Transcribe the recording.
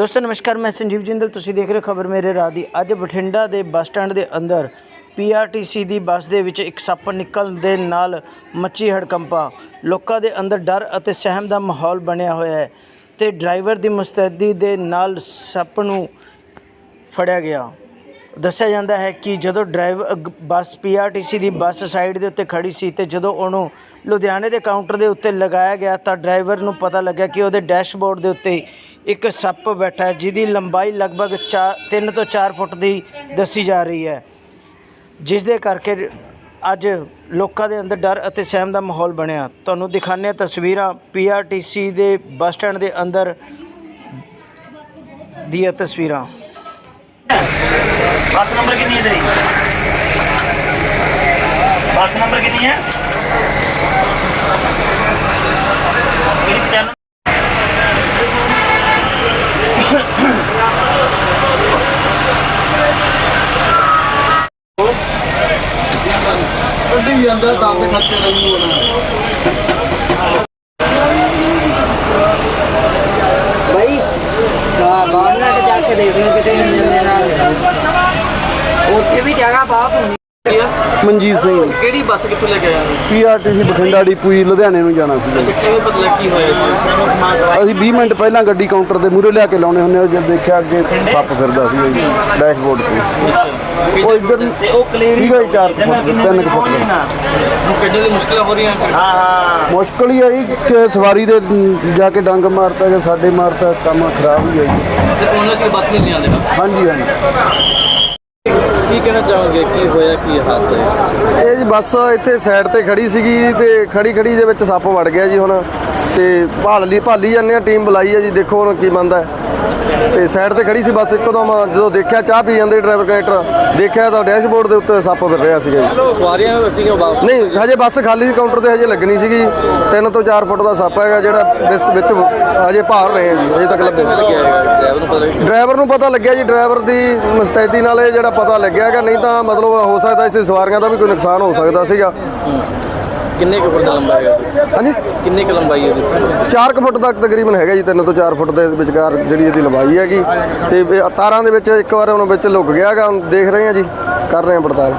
ਦੋਸਤੋ, ਨਮਸਕਾਰ, ਮੈਂ ਸੰਜੀਵ ਜਿੰਦਲ। ਤੁਸੀਂ ਦੇਖ ਰਹੇ ਹੋ ਖਬਰ ਮੇਰੇ ਰਾਹ ਦੀ। ਅੱਜ ਬਠਿੰਡਾ ਦੇ ਬੱਸ ਸਟੈਂਡ ਦੇ ਅੰਦਰ ਪੀਆਰਟੀਸੀ ਦੀ ਬੱਸ ਦੇ ਵਿੱਚ ਇੱਕ ਸੱਪ ਨਿਕਲਣ ਦੇ ਨਾਲ ਮੱਚੀ ਹੜਕੰਪਾ। ਲੋਕਾਂ ਦੇ ਅੰਦਰ ਡਰ ਅਤੇ ਸਹਿਮ ਦਾ ਮਾਹੌਲ ਬਣਿਆ ਹੋਇਆ ਹੈ ਤੇ ਡਰਾਈਵਰ ਦੀ ਮੁਸਤੈਦੀ ਦੇ ਨਾਲ ਸੱਪ ਨੂੰ ਫੜਿਆ ਗਿਆ। ਦੱਸਿਆ ਜਾਂਦਾ ਹੈ ਕਿ ਜਦੋਂ ਡਰਾਈਵਰ ਬੱਸ ਪੀਆਰਟੀਸੀ ਦੀ ਬੱਸ ਸਾਈਡ ਦੇ ਉੱਤੇ ਖੜੀ ਸੀ ਤੇ ਜਦੋਂ ਉਹਨੂੰ ਲੁਧਿਆਣੇ ਦੇ ਕਾਊਂਟਰ ਦੇ ਉੱਤੇ ਲਗਾਇਆ ਗਿਆ ਤਾਂ ਡਰਾਈਵਰ ਨੂੰ ਪਤਾ ਲੱਗਿਆ ਕਿ ਉਹਦੇ ਡੈਸ਼ਬੋਰਡ ਦੇ ਉੱਤੇ ਇੱਕ ਸੱਪ ਬੈਠਾ ਹੈ, ਜਿਹਦੀ ਲੰਬਾਈ ਲਗਭਗ 3 ਤੋਂ 4 ਫੁੱਟ ਦੀ ਦੱਸੀ ਜਾ ਰਹੀ ਹੈ। ਜਿਸ ਦੇ ਕਰਕੇ ਅੱਜ ਲੋਕਾਂ ਦੇ ਅੰਦਰ ਡਰ ਅਤੇ ਸਹਿਮ ਦਾ ਮਾਹੌਲ ਬਣਿਆ। ਤੁਹਾਨੂੰ ਦਿਖਾਉਂਦੇ ਹਾਂ ਤਸਵੀਰਾਂ ਪੀਆਰਟੀਸੀ ਦੇ ਬੱਸ ਸਟੈਂਡ ਦੇ ਅੰਦਰ ਦੀਆਂ ਤਸਵੀਰਾਂ। ਬੱਸ ਨੰਬਰ ਕਿੰਨੀ ਹੈ ਤੇਰੀ? ਬੱਸ ਨੰਬਰ ਕਿੰਨੀ ਹੈ? ਮੇਰੀ ਪਛਾਣ ਕੱਢੀ ਜਾਂਦਾ ਦੰਦ ਖੱਤੇ ਨਹੀਂ ਹੋਣਾ। ਭਾਈ ਬਾਹਰ ਤੇ ਜਾ ਕੇ ਦੇਖ ਲਓ ਕਿਤੇ ਇੰਜਨ ਦੇ ਨਾਲ। ਉੱਥੇ ਵੀ ਜਗ੍ਹਾ ਬਹੁਤ ਹੁੰਦੀ ਮਨਜੀਤ ਸਿੰਘ। ਕਿਹੜੀ ਬੱਸ ਕਿੱਥੋਂ ਲੈ ਕੇ ਆਇਆ ਸੀ ਪੀਆਰਟੀਸੀ ਬਠਿੰਡਾ ਡਿਪੂ ਜੀ ਲੁਧਿਆਣੇ ਨੂੰ ਜਾਣਾ ਸੀ। ਅੱਛਾ ਕਿਵੇਂ ਪਤਾ ਲੱਗ ਕੀ ਹੋਇਆ ਜੀ? ਅਸੀਂ 20 ਮਿੰਟ ਪਹਿਲਾਂ ਗੱਡੀ ਕਾਊਂਟਰ ਦੇ ਮੂਹਰੇ ਲਿਆ ਕੇ ਲਾਉਣੇ ਹੁੰਦੇ ਆ ਜਦ ਦੇਖਿਆ ਅੱਗੇ ਸੱਪ ਫਿਰਦਾ ਸੀ ਜੀ ਡੈਸ਼ਬੋਰਡ ਤੇ। ਉਹ ਇੱਧਰ ਉਹ ਕਲੀਅਰ ਹੈ ਚਾਰ ਫੁੱਟ ਦੇ, ਤਿੰਨ ਕੁ ਫੁੱਟ। ਦੇ। ਹੁਣ ਕੱਢਣ ਦੀ ਮੁਸ਼ਕਲਾਂ ਹੋ ਰਹੀਆਂ? ਹਾਂ ਹਾਂ। ਮੁਸ਼ਕਲ ਹੀ ਆਈ ਕਿ ਸਵਾਰੀ ਦੇ ਜਾ ਕੇ ਡੰਗ ਮਾਰਤਾ ਜਾਂ ਸਾਡੇ ਮਾਰਤਾ ਕੰਮ ਖਰਾਬ ਹੀ ਆ ਜੀ। ਤੇ ਉਹਨਾਂ ਚ ਬੱਸ ਨਹੀਂ ਲਿਆਂਦੇ ਨਾ? ਹਾਂਜੀ ਹਾਂਜੀ। ਕਹਿਣਾ ਚਾਹੋਗੇ? ਕੀ ਹੋਇਆ? ਕੀ ਹਾਦਸਾ ਹੈ? ਇਹ ਜੀ ਬੱਸ ਇੱਥੇ ਸਾਈਡ ਤੇ ਖੜੀ ਸੀਗੀ ਤੇ ਖੜੀ ਖੜੀ ਦੇ ਵਿੱਚ ਸੱਪ ਵੜ ਗਿਆ ਜੀ ਹੁਣ। ਤੇ ਭਾਲ ਲਈ ਭਾਲੀ ਜਾਂਦੇ ਆ, ਟੀਮ ਬੁਲਾਈ ਹੈ ਜੀ, ਦੇਖੋ ਹੁਣ ਕੀ ਬੰਦਾ ਤੇ ਸਾਈਡ ਤੇ ਖੜੀ ਸੀ ਬੱਸ ਇੱਕਦਮ ਜਦੋਂ ਦੇਖਿਆ ਚਾਹ ਪੀ ਜਾਂਦੇ ਡਰਾਈਵਰ ਕਨੈਕਟਰ ਦੇਖਿਆ ਤਾਂ ਡੈਸ਼ਬੋਰਡ ਦੇ ਉੱਤੇ ਸੱਪ ਫਿਰ ਰਿਹਾ ਸੀਗਾ ਜੀ। ਸਵਾਰੀਆਂ ਸੀਗੀਆਂ ਵਾਪਸ? ਨਹੀਂ ਹਜੇ ਬੱਸ ਖਾਲੀ ਸੀ ਕਾਊਂਟਰ ਤੇ ਹਜੇ ਲੱਗਣੀ ਸੀਗੀ। 3 ਤੋਂ 4 ਫੁੱਟ ਦਾ ਸੱਪ ਹੈਗਾ ਜਿਹੜਾ ਵਿੱਚ ਵਿੱਚ ਹਜੇ ਭਾਰ ਰਹੇ ਜੀ ਹਜੇ ਤੱਕ ਲੱਭੇ ਨੂੰ ਪਤਾ ਡਰਾਈਵਰ ਨੂੰ ਪਤਾ ਲੱਗਿਆ ਜੀ ਡਰਾਈਵਰ ਦੀ ਮੁਸਤੈਦੀ ਨਾਲ ਇਹ ਜਿਹੜਾ ਪਤਾ ਲੱਗਿਆ ਹੈਗਾ ਨਹੀਂ ਤਾਂ ਮਤਲਬ ਹੋ ਸਕਦਾ ਇਸ ਸਵਾਰੀਆਂ ਦਾ ਵੀ ਕੋਈ ਨੁਕਸਾਨ ਹੋ ਸਕਦਾ ਸੀਗਾ। ਕਿੰਨੇ ਕੁ ਫੁੱਟ ਦਾ ਲੰਬਾ ਹੈਗਾ ਹਾਂਜੀ। ਕਿੰਨੇ ਕੁ ਲੰਬਾਈ ਹੈ 4 ਕੁ ਫੁੱਟ ਤੱਕ ਤਕਰੀਬਨ ਹੈਗਾ ਜੀ 3 ਤੋਂ 4 ਫੁੱਟ ਦੇ ਵਿਚਕਾਰ ਜਿਹੜੀ ਇਹਦੀ ਲੰਬਾਈ ਹੈਗੀ। ਤੇ ਇਹ ਤਾਰਾਂ ਦੇ ਵਿੱਚ ਇੱਕ ਵਾਰ ਹੁਣ ਵਿੱਚ ਲੁਕ ਗਿਆ ਹੈਗਾ ਹੁਣ ਦੇਖ ਰਹੇ ਹਾਂ ਜੀ ਕਰ ਰਹੇ ਹਾਂ ਪੜਤਾਲ।